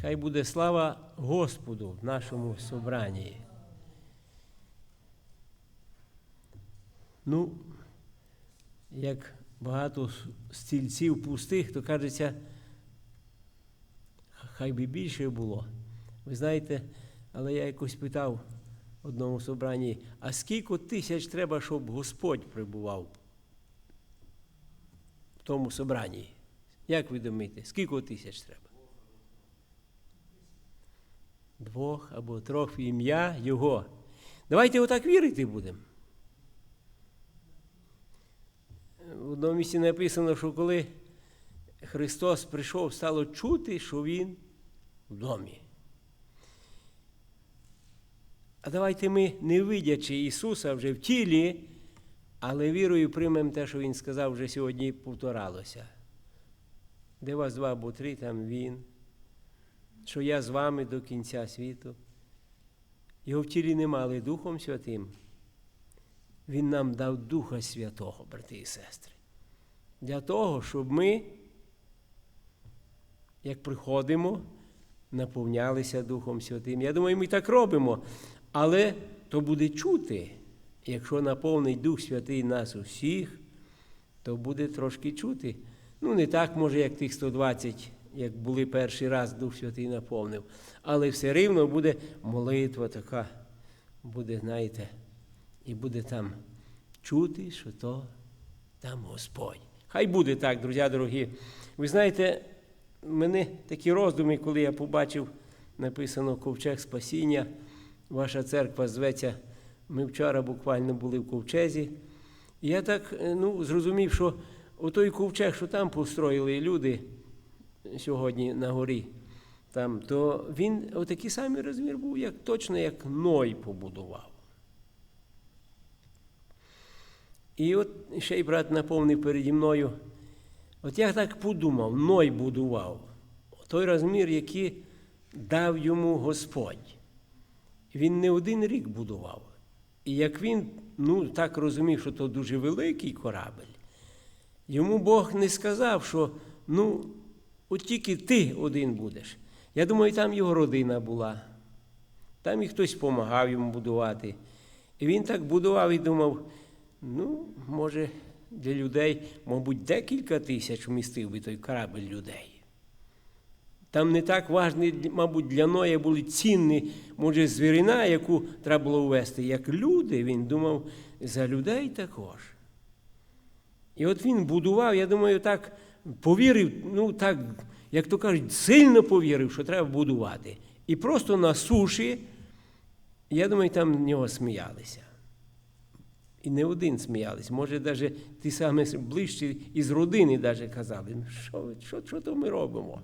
Хай буде слава Господу в нашому собранні. Ну, як багато стільців пустих, то кажеться, хай би більше було. Ви знаєте, але я якось питав одному собранні, а скільки тисяч треба, щоб Господь прибував в тому собранні? Як ви думаєте, скільки тисяч треба? Двох або трьох в ім'я Його. Давайте отак вірити будемо. В одному місці написано, що коли Христос прийшов, стало чути, що Він в домі. А давайте ми, не видячи Ісуса вже в тілі, але вірою приймемо те, що Він сказав, вже сьогодні повторалося. Де вас два або три, там Він, що я з вами до кінця світу. Його в тілі не мали Духом Святим. Він нам дав Духа Святого, брати і сестри. Для того, щоб ми, як приходимо, наповнялися Духом Святим. Я думаю, ми так робимо. Але то буде чути, якщо наповнить Дух Святий нас усіх, то буде трошки чути. Ну, не так, може, як тих 120, як були перший раз Дух Святий наповнив. Але все рівно буде молитва така, буде, знаєте, і буде там чути, що то там Господь. Хай буде так, друзі дорогі. Ви знаєте, мене такі роздуми, коли я побачив, написано Ковчег Спасіння, ваша церква зветься. Ми вчора буквально були в ковчезі. І я так ну, зрозумів, що отой ковчег, що там построїли люди сьогодні на горі, там, то він отакий самий розмір був, як точно як Ной побудував. І от ще й брат наповнив переді мною. От я так подумав, Ной будував той розмір, який дав йому Господь. Він не один рік будував. І як він ну, так розумів, що то дуже великий корабель, йому Бог не сказав, що ну, от тільки ти один будеш. Я думаю, там його родина була, там і хтось допомагав йому будувати. І він так будував і думав, ну, може, для людей, мабуть, декілька тисяч вмістив би той корабель людей. Там не так важні, мабуть, для Ноя були цінні, може, звірина, яку треба було ввести, як люди. Він думав за людей також. І от він будував, я думаю, так повірив, ну так, як то кажуть, сильно повірив, що треба будувати. І просто на суші, я думаю, там в нього сміялися. І не один сміялись, може, навіть ті самі ближчі із родини навіть казали, ну що, що, що то ми робимо?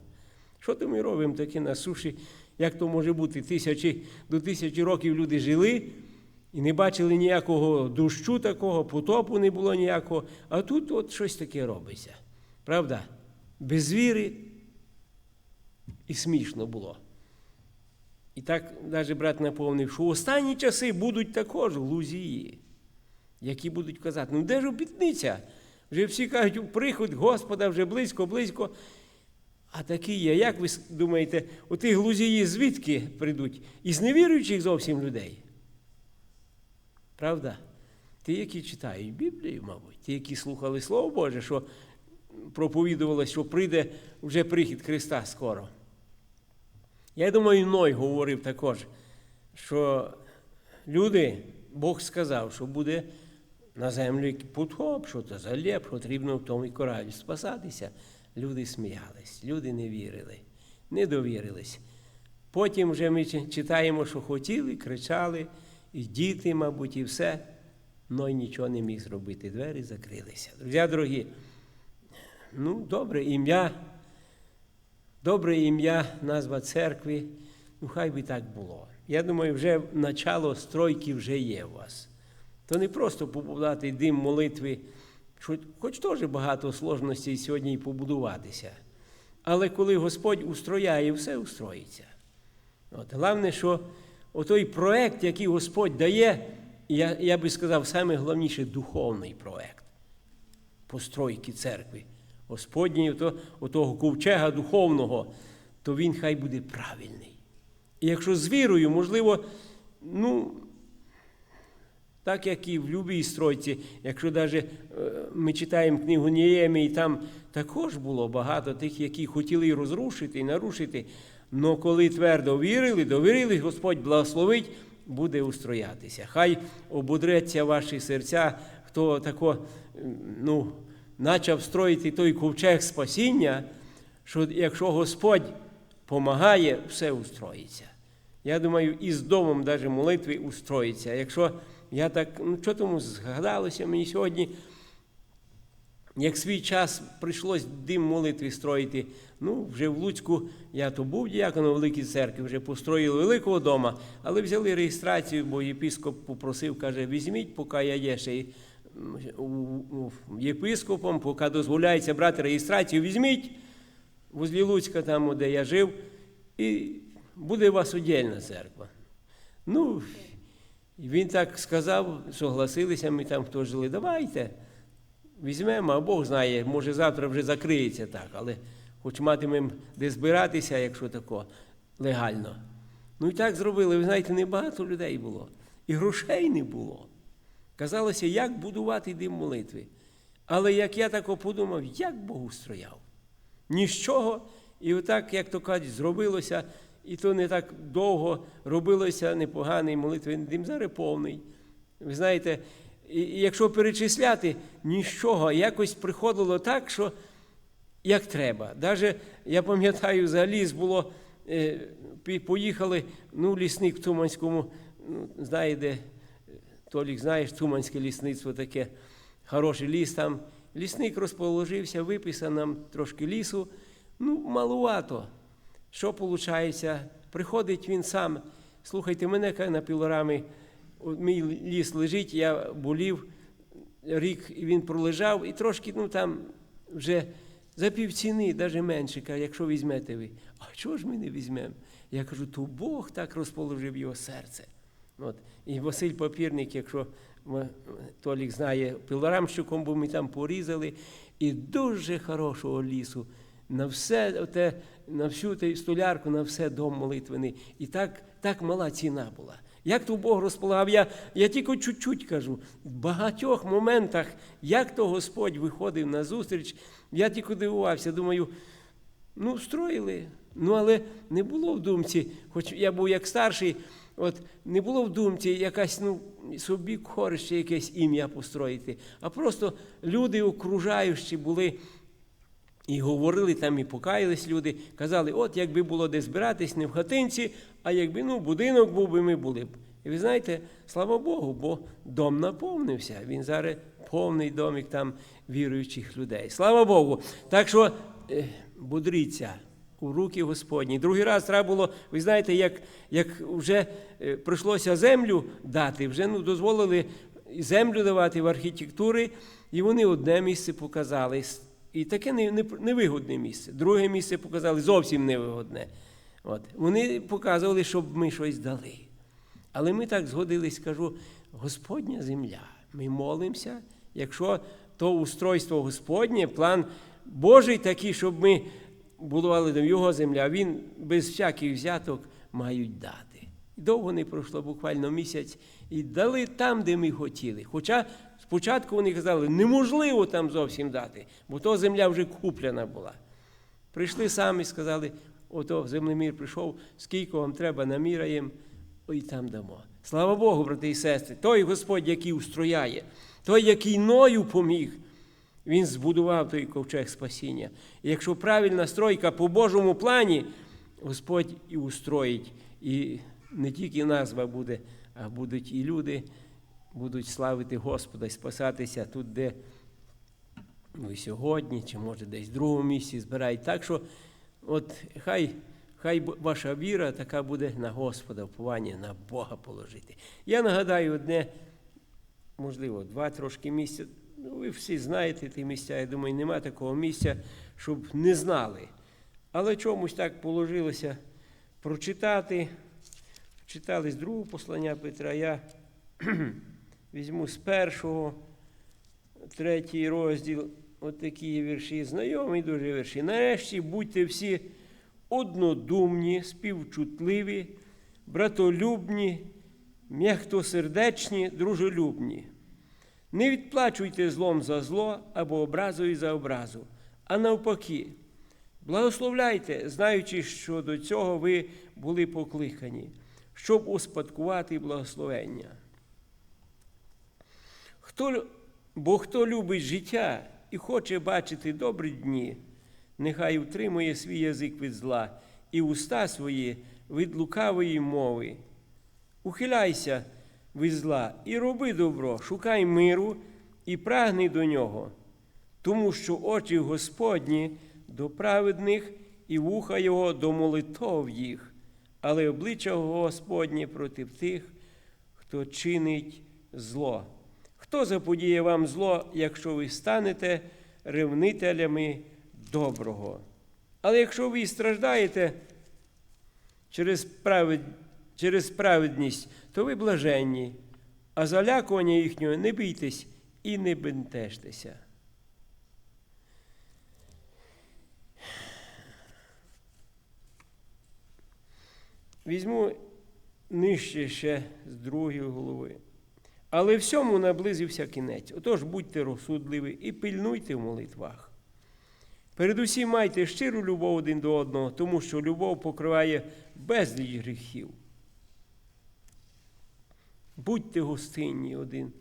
Що то ми робимо таке на суші? Як то може бути? Тисячі, до тисячі років люди жили і не бачили ніякого дощу такого, потопу не було ніякого. А тут от щось таке робиться. Правда? Без віри і смішно було. І так навіть брат наповнив, що останні часи будуть також глузії, які будуть казати, ну де ж обітниця? Вже всі кажуть, приход Господа вже близько, близько. А такі є. Як ви думаєте, у ті глузії звідки прийдуть? Із невіруючих зовсім людей? Правда? Ті, які читають Біблію, мабуть, ті, які слухали Слово Боже, що проповідувалося, що прийде вже прихід Христа скоро. Я думаю, Ной говорив також, що люди, Бог сказав, що буде на землю потоп, що то залєп, потрібно в тому і коралі спасатися. Люди сміялись, люди не вірили, не довірились. Потім вже ми читаємо, що хотіли, кричали, і діти, мабуть, і все, але нічого не міг зробити. Двері закрилися. Друзі дорогі, ну, добре ім'я, добре ім'я, назва церкви, ну хай би так було. Я думаю, вже начало стройки вже є у вас. То не просто побудувати дим молитви хоч теж багато сложностей сьогодні і побудуватися. Але коли Господь устрояє, все устроїться. От, Головне, що той проект, який Господь дає, я я би сказав, саме головніше духовний проект постройки церкви. Господній, ото, отого ковчега духовного, то він хай буде правильний. І якщо з вірою, можливо, ну, так як і в любій стройці, якщо навіть ми читаємо книгу Ніємі, і там також було багато тих, які хотіли розрушити, і нарушити. Но коли твердо вірили, довірили, Господь благословить, буде устроятися. Хай обудреться ваші серця, хто тако, ну, почав строїти той ковчег спасіння, що якщо Господь помагає, все устроїться. Я думаю, і з домом навіть молитви устроїться. Якщо я так, ну що тому згадалося мені сьогодні, як свій час прийшлось дим молитви строїти. Ну, вже в Луцьку я то був діяконом Великій церкві, вже построїли великого дома, але взяли реєстрацію, бо єпископ попросив, каже, візьміть, поки я є ще єпископом, поки дозволяється брати реєстрацію, візьміть возле Луцька, там, де я жив, і буде у вас удільна церква. Ну, він так сказав, согласилися, ми там хто жили, давайте. Візьмемо, а Бог знає, може завтра вже закриється так, але хоч матимемо де збиратися, якщо тако легально. Ну і так зробили. Ви знаєте, небагато людей було. І грошей не було. Казалося, як будувати дим молитви. Але як я так подумав, як Бог устрояв? Ні з чого. І отак, як то кажуть, зробилося, і то не так довго робилося непоганий молитвений дим, зараз повний. Ви знаєте, якщо перечисляти, нічого, якось приходило так, що як треба. Даже, я пам'ятаю, за ліс було, е, поїхали, ну, лісник в Туманському, ну, знає, Толік, знаєш, Туманське лісництво таке, хороший ліс там. Лісник розположився, виписав нам трошки лісу, ну, малувато. Що виходить? Приходить він сам, слухайте, мене на пілорами мій ліс лежить, я болів рік, він пролежав, і трошки, ну там вже за півціни, навіть менше, каже, якщо візьмете ви. А чого ж ми не візьмемо? Я кажу, то Бог так розположив його серце. От. І Василь Папірник, якщо Толік знає, пилорамщиком, бо ми там порізали, і дуже хорошого лісу. На все оте, на всю ту столярку, на все дом молитвений. І так так мала ціна була. Як то Бог розполагав, я я тільки чуть-чуть кажу, в багатьох моментах, як то Господь виходив на зустріч, я тільки дивувався, думаю, ну, строїли, ну, але не було в думці, хоч я був як старший, от не було в думці якась ну, собі корище якесь ім'я построїти, а просто люди окружаючі були. І говорили там, і покаялись люди, казали, от якби було де збиратись, не в хатинці, а якби ну, будинок був би, ми були б. І ви знаєте, слава Богу, бо дом наповнився. Він зараз повний домик там віруючих людей. Слава Богу. Так що е, будріться у руки Господні. Другий раз треба було, ви знаєте, як як вже е, прийшлося землю дати, вже ну, дозволили землю давати в архітектури, і вони одне місце показали. І таке невигодне місце. Друге місце показали зовсім невигодне. От. Вони показували, щоб ми щось дали. Але ми так згодились, кажу, Господня земля. Ми молимося, якщо то устройство Господнє, план Божий такий, щоб ми будували до його земля, він без всяких взяток мають дати. І довго не пройшло, буквально місяць, і дали там, де ми хотіли. Хоча Спочатку вони казали, неможливо там зовсім дати, бо то земля вже куплена була. Прийшли самі, сказали, ото землемір прийшов, скільки вам треба, наміраємо, і там дамо. Слава Богу, брати і сестри, той Господь, який устрояє, той, який ною поміг, він збудував той ковчег спасіння. І якщо правильна стройка по Божому плані, Господь і устроїть. І не тільки назва буде, а будуть і люди будуть славити Господа і спасатися тут, де ви сьогодні, чи може десь в другому місці збирають. Так що, от хай хай ваша віра така буде на Господа, впування на Бога положити. Я нагадаю одне, можливо, два трошки місця. Ну, ви всі знаєте ті місця, я думаю, нема такого місця, щоб не знали. Але чомусь так положилося прочитати. Читали з другого послання Петра. Я візьму з першого, третій розділ, от такі вірші, знайомі дуже вірші. Нарешті будьте всі однодумні, співчутливі, братолюбні, м'яхтосердечні, дружелюбні. Не відплачуйте злом за зло або образою за образу, а навпаки, благословляйте, знаючи, що до цього ви були покликані, щоб успадкувати благословення. Хто, бо хто любить життя і хоче бачити добрі дні, нехай утримує свій язик від зла і уста свої від лукавої мови. Ухиляйся від зла і роби добро, шукай миру і прагни до нього, тому що очі Господні до праведних і вуха Його до молитов їх, але обличчя Господнє проти тих, хто чинить зло. Хто заподіє вам зло, якщо ви станете ревнителями доброго? Але якщо ви страждаєте через, правед... через праведність, то ви блаженні, а залякування їхнього не бійтесь і не бентежтеся. Візьму нижче ще з другої голови. Але всьому наблизився кінець. Отож будьте розсудливі і пильнуйте в молитвах. Передусім майте щиру любов один до одного, тому що любов покриває безліч гріхів. Будьте гостинні один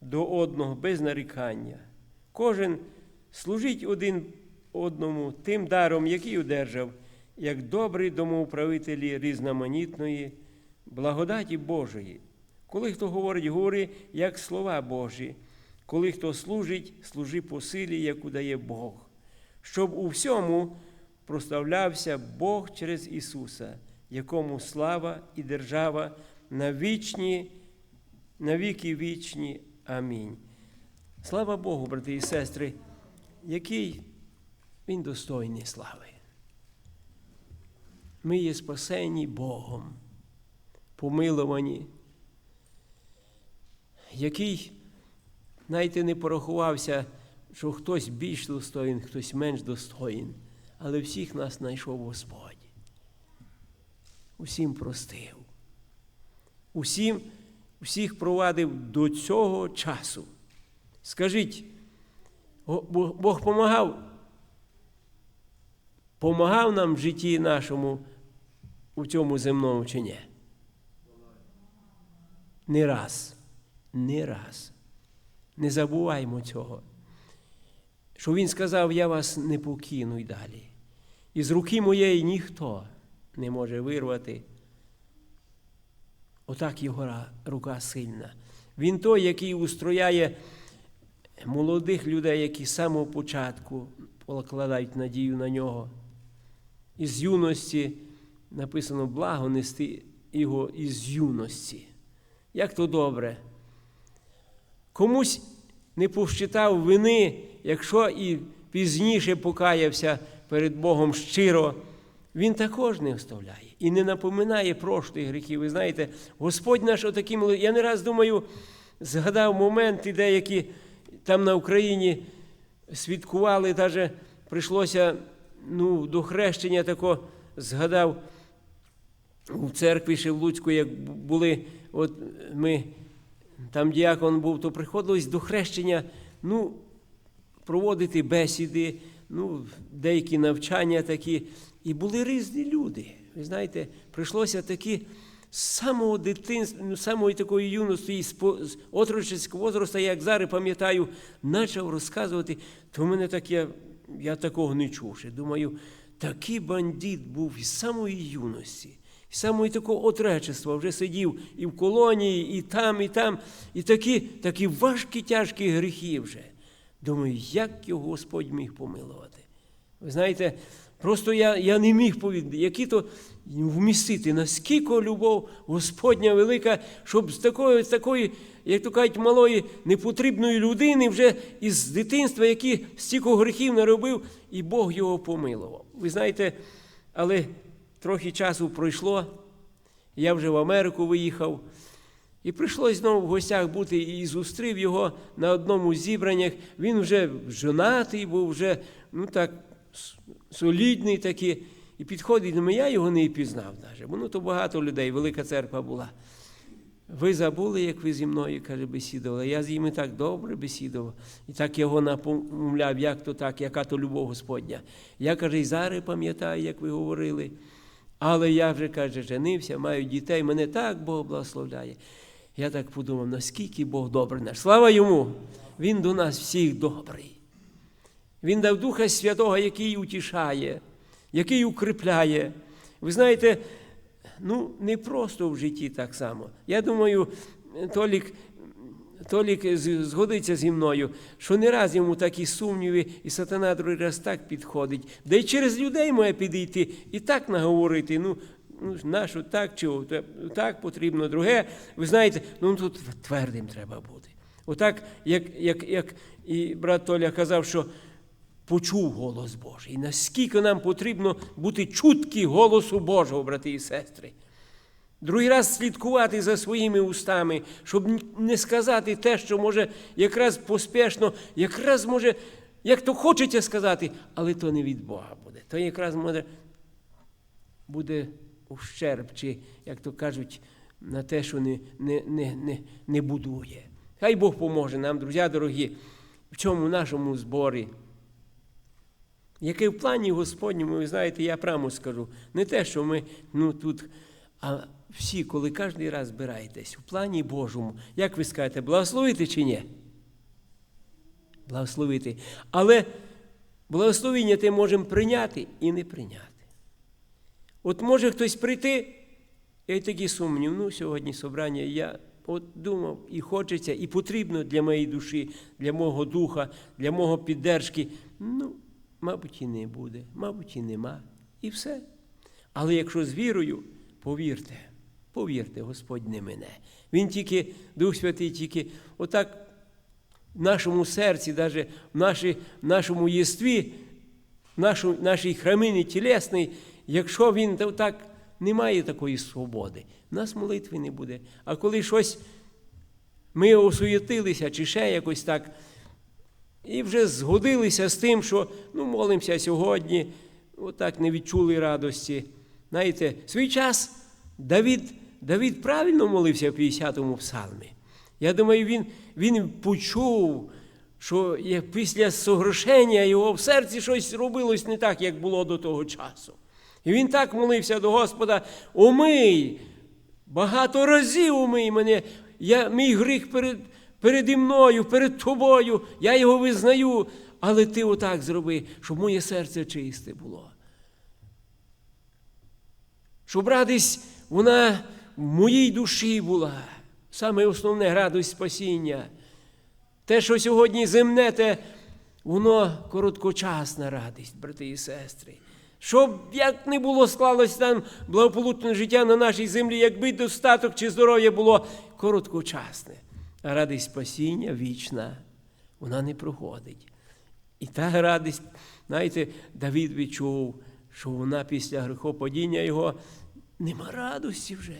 до одного без нарікання. Кожен служіть один одному тим даром, який одержав, як добрі домоуправителі різноманітної благодаті Божої. Коли хто говорить, говори, як слова Божі. Коли хто служить, служи по силі, яку дає Бог, щоб у всьому прославлявся Бог через Ісуса, якому слава і держава на вічні, на віки вічні. Амінь. Слава Богу, брати і сестри, який Він достойний слави. Ми є спасені Богом, помиловані який, знаєте, не порахувався, що хтось більш достоїн, хтось менш достоїн, але всіх нас знайшов Господь. Усім простив. Усім, всіх провадив до цього часу. Скажіть, Бог помагав? Помагав нам в житті нашому у цьому земному чи ні? Не раз не раз. Не забуваймо цього. Що Він сказав, я вас не покину й далі. І з руки моєї ніхто не може вирвати. Отак його рука сильна. Він той, який устрояє молодих людей, які з самого початку покладають надію на нього. Із юності написано благо нести його із юності. Як то добре комусь не повщитав вини, якщо і пізніше покаявся перед Богом щиро, він також не вставляє і не напоминає прошлих гріхів. Ви знаєте, Господь наш отаким. Я не раз думаю, згадав моменти, деякі там на Україні свідкували, навіть прийшлося ну, до хрещення тако згадав у церкві ще в Луцьку, як були, от ми там діакон був, то приходилось до хрещення ну, проводити бесіди, ну, деякі навчання такі. І були різні люди. Ви знаєте, прийшлося такі з самого дитинства, ну, самої такої юності, з отрочицького возрасту, як зараз пам'ятаю, почав розказувати, то мене так я, я такого не чув. Думаю, такий бандит був із самої юності. І самої такого отречества вже сидів і в колонії, і там, і там, і такі такі важкі, тяжкі гріхи вже. Думаю, як його Господь міг помилувати. Ви знаєте, просто я я не міг повідати, які то вмістити, наскільки любов Господня велика, щоб з такої, з такої, як то кажуть, малої непотрібної людини вже із дитинства, які стільки гріхів наробив, і Бог його помилував. Ви знаєте, але трохи часу пройшло, я вже в Америку виїхав. І прийшлось знову в гостях бути і зустрів його на одному з зібраннях. Він вже жонатий був, вже, ну так, солідний такий. І підходить до я його не впізнав навіть. Ну то багато людей, велика церква була. Ви забули, як ви зі мною, каже, бесідували. Я з ними так добре бесідував. І так його напомовляв, як то так, яка то любов Господня. Я каже, і зараз пам'ятаю, як ви говорили. Але я вже каже, женився, маю дітей, мене так Бог благословляє. Я так подумав, наскільки Бог добрий наш. Слава йому! Він до нас всіх добрий. Він дав Духа Святого, який утішає, який укріпляє. Ви знаєте, ну не просто в житті так само. Я думаю, Толік, Толік згодиться зі мною, що не раз йому такі сумніви, і сатана другий раз так підходить. Да й через людей має підійти і так наговорити. Ну, ну нащо так чи так потрібно друге. Ви знаєте, ну тут твердим треба бути. Отак, як, як, як і брат Толя казав, що почув голос Божий. І наскільки нам потрібно бути чуткі голосу Божого, брати і сестри. Другий раз слідкувати за своїми устами, щоб не сказати те, що може якраз поспішно, якраз може, як то хочеться сказати, але то не від Бога буде. То якраз може буде ущерб, чи, як то кажуть, на те, що не, не, не, не, не будує. Хай Бог поможе нам, друзі дорогі, в цьому нашому зборі. Який в плані Господньому, ви знаєте, я прямо скажу, не те, що ми ну, тут, а всі, коли кожен раз збираєтесь в плані Божому, як ви скажете, благословити чи ні? Благословити. Але благословення ти можемо прийняти і не прийняти. От може хтось прийти, і такий сумнів, ну, сьогодні собрання, я от думав, і хочеться, і потрібно для моєї душі, для мого духа, для мого піддержки. Ну, мабуть, і не буде, мабуть, і нема. І все. Але якщо з вірою, повірте, повірте, Господь не мене. Він тільки, Дух Святий, тільки отак в нашому серці, навіть в, наші, в нашому єстві, в нашу, нашій храмині тілесний, якщо він та- так не має такої свободи, в нас молитви не буде. А коли щось ми осуєтилися чи ще якось так, і вже згодилися з тим, що ну, молимося сьогодні, отак не відчули радості. Знаєте, свій час Давід, Давід правильно молився в 50-му псалмі. Я думаю, він, він почув, що після согрошення його в серці щось робилось не так, як було до того часу. І він так молився до Господа: умий, багато разів умий мене, я, мій гріх перед, переді мною, перед тобою, я його визнаю, але ти отак зроби, щоб моє серце чисте було. Щоб радість вона в моїй душі була. Саме основне радость спасіння. Те, що сьогодні земне, те, воно короткочасна радість, брати і сестри. Щоб як не було склалось там благополучне життя на нашій землі, якби достаток чи здоров'я було короткочасне. Радість спасіння вічна, вона не проходить. І та радість, знаєте, Давід відчув, що вона після грехопадіння його нема радості вже.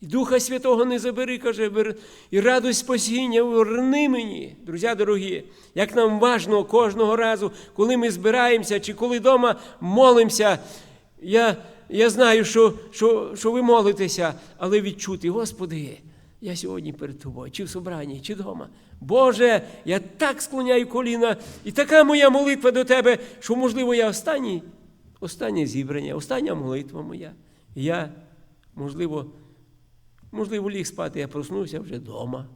І Духа Святого не забери, каже, і радость спасіння верни мені, друзі дорогі, як нам важно кожного разу, коли ми збираємося чи коли вдома молимося. Я, я знаю, що, що, що ви молитеся, але відчути, Господи, я сьогодні перед тобою, чи в собранні, чи вдома. Боже, я так склоняю коліна, і така моя молитва до Тебе, що, можливо, я останній, останнє зібрання, остання молитва моя. Я, можливо, Можливо, ліг спати, я проснувся вже вдома.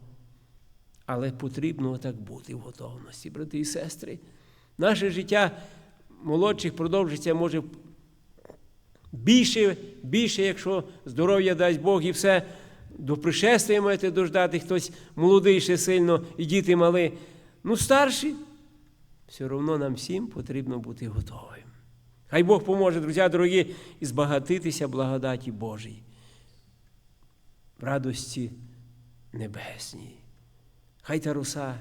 Але потрібно так бути в готовності, брати і сестри. Наше життя молодших продовжиться може більше, більше, якщо здоров'я дасть Бог і все. До пришествия маєте дождати хтось молодий ще сильно і діти мали. Ну, старші, все одно нам всім потрібно бути готовим. Хай Бог поможе, друзі дорогі, і збагатитися благодаті Божій радості небесній. Хай та роса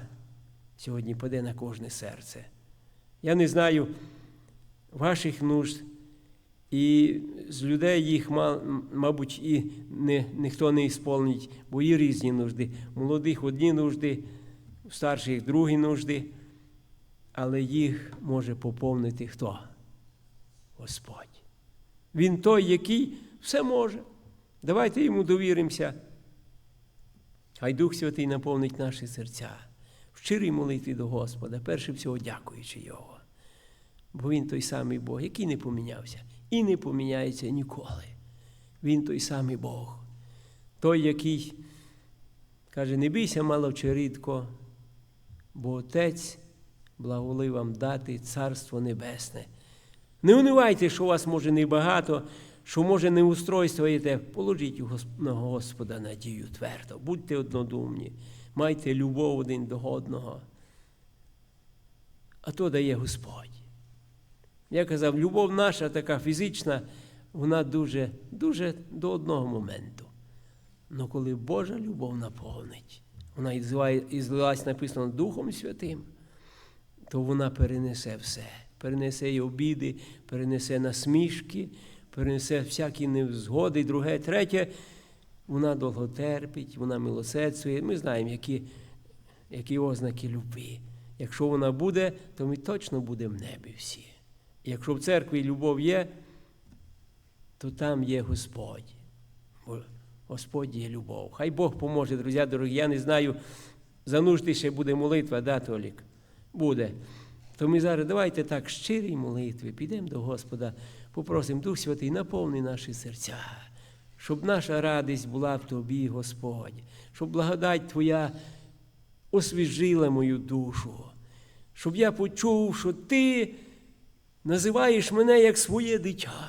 сьогодні паде на кожне серце. Я не знаю ваших нужд, і з людей їх, мабуть, і не, ніхто не ісполнить, бо є різні нужди. Молодих одні нужди, старших другі нужди. але їх може поповнити хто? Господь. Він той, який все може. Давайте йому довіримося. Хай Дух Святий наповнить наші серця в щирій молитві до Господа, перше всього дякуючи Його. Бо Він той самий Бог, який не помінявся і не поміняється ніколи. Він той самий Бог, той, який каже, не бійся маловче рідко, бо Отець благоволив вам дати Царство Небесне. Не унивайте, що у вас може небагато, що може не устройствуєте, положіть на Господа надію твердо, будьте однодумні, майте любов один до одного. А то дає Господь. Я казав, любов наша така фізична, вона дуже, дуже до одного моменту. Але коли Божа любов наповнить, вона і злилась написано Духом Святим, то вона перенесе все. Перенесе і обіди, перенесе насмішки, перенесе всякі невзгоди, друге, третє, вона довго терпить, вона милосердствує. Ми знаємо, які, які ознаки любві. Якщо вона буде, то ми точно будемо в небі всі. Якщо в церкві любов є, то там є Господь. Господь є любов. Хай Бог поможе, друзі дорогі. Я не знаю, занужти ще буде молитва, да, Толік? Буде. То ми зараз давайте так щирій молитві підемо до Господа, попросимо Дух Святий, наповни наші серця, щоб наша радість була в Тобі, Господь, щоб благодать Твоя освіжила мою душу, щоб я почув, що Ти називаєш мене як своє дитя,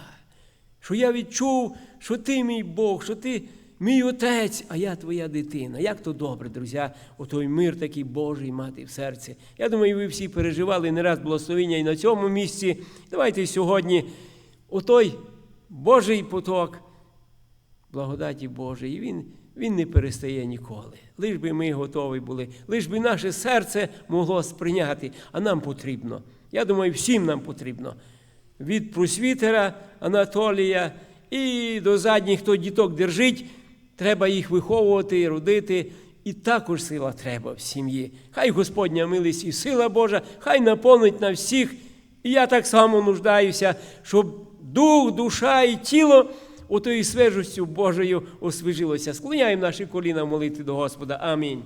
що я відчув, що ти мій Бог, що ти мій отець, а я твоя дитина. Як то добре, друзі, отой мир такий Божий мати в серці. Я думаю, ви всі переживали не раз благословення і на цьому місці. Давайте сьогодні отой Божий поток, благодаті Божої, він, він не перестає ніколи. Лиш би ми готові були, лиш би наше серце могло сприйняти, а нам потрібно. Я думаю, всім нам потрібно. Від просвітера Анатолія і до задніх, хто діток держить, треба їх виховувати родити. І також сила треба в сім'ї. Хай Господня милість і сила Божа, хай наповнить на всіх. І я так само нуждаюся, щоб дух, душа і тіло отою свежістю Божою освіжилося. Склоняємо наші коліна в молитві до Господа. Амінь.